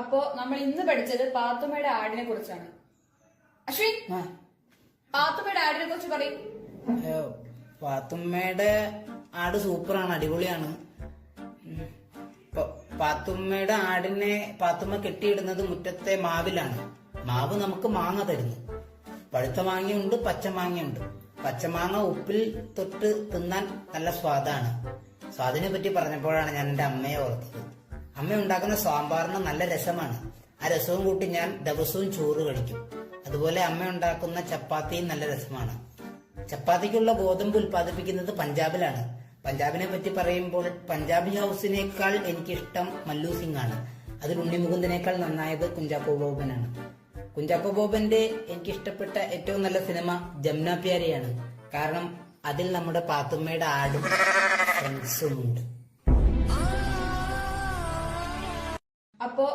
അപ്പോ നമ്മൾ ഇന്ന് പഠിച്ചത് പാത്തുമ്മയുടെ ആടിനെ കുറിച്ചാണ്. അശ്വിൻ പാത്തുമ്മയുടെ ആടിനെ കുറിച്ച് പറയും. പാത്തുമ്മയുടെ ആട് സൂപ്പറാണ് അടിപൊളിയാണ്. പാത്തുമ്മയുടെ ആടിനെ പാത്തുമ്മ കെട്ടിയിടുന്നത് മുറ്റത്തെ മാവിലാണ്. മാവ് നമുക്ക് മാങ്ങ തരുന്നു. പഴുത്ത മാങ്ങയുണ്ട് പച്ച മാങ്ങയുണ്ട്. പച്ചമാങ്ങ ഉപ്പിൽ തൊട്ട് തിന്നാൻ നല്ല സ്വാദാണ്. സ്വാദിനെ പറ്റി പറഞ്ഞപ്പോഴാണ് ഞാൻ എന്റെ അമ്മയെ ഓർത്തത്. അമ്മ ഉണ്ടാക്കുന്ന സാമ്പാറിന് നല്ല രസമാണ്. ആ രസവും കൂട്ടി ഞാൻ ദിവസവും ചോറ് കഴിക്കും. അതുപോലെ അമ്മ ഉണ്ടാക്കുന്ന ചപ്പാത്തിയും നല്ല രസമാണ്. ചപ്പാത്തിക്കുള്ള ഗോതമ്പ് ഉൽപ്പാദിപ്പിക്കുന്നത് പഞ്ചാബിലാണ്. പഞ്ചാബിനെ പറ്റി പറയുമ്പോൾ പഞ്ചാബി ഹൗസിനേക്കാൾ എനിക്കിഷ്ടം മല്ലു സിംഗ് ആണ് അതിൽ ഉണ്ണിമുകുന്ദനേക്കാൾ നന്നായത് കുഞ്ചാക്കോ ബോബനാണ്. കുഞ്ചാക്കോ ബോബന്റെ എനിക്കിഷ്ടപ്പെട്ട ഏറ്റവും നല്ല സിനിമ ജംന പ്യാരിയാണ്. കാരണം അതിൽ നമ്മുടെ പാത്തുമ്മയുടെ ആടും ഫ്രണ്ട്സും ഉണ്ട്. അപ്പോൾ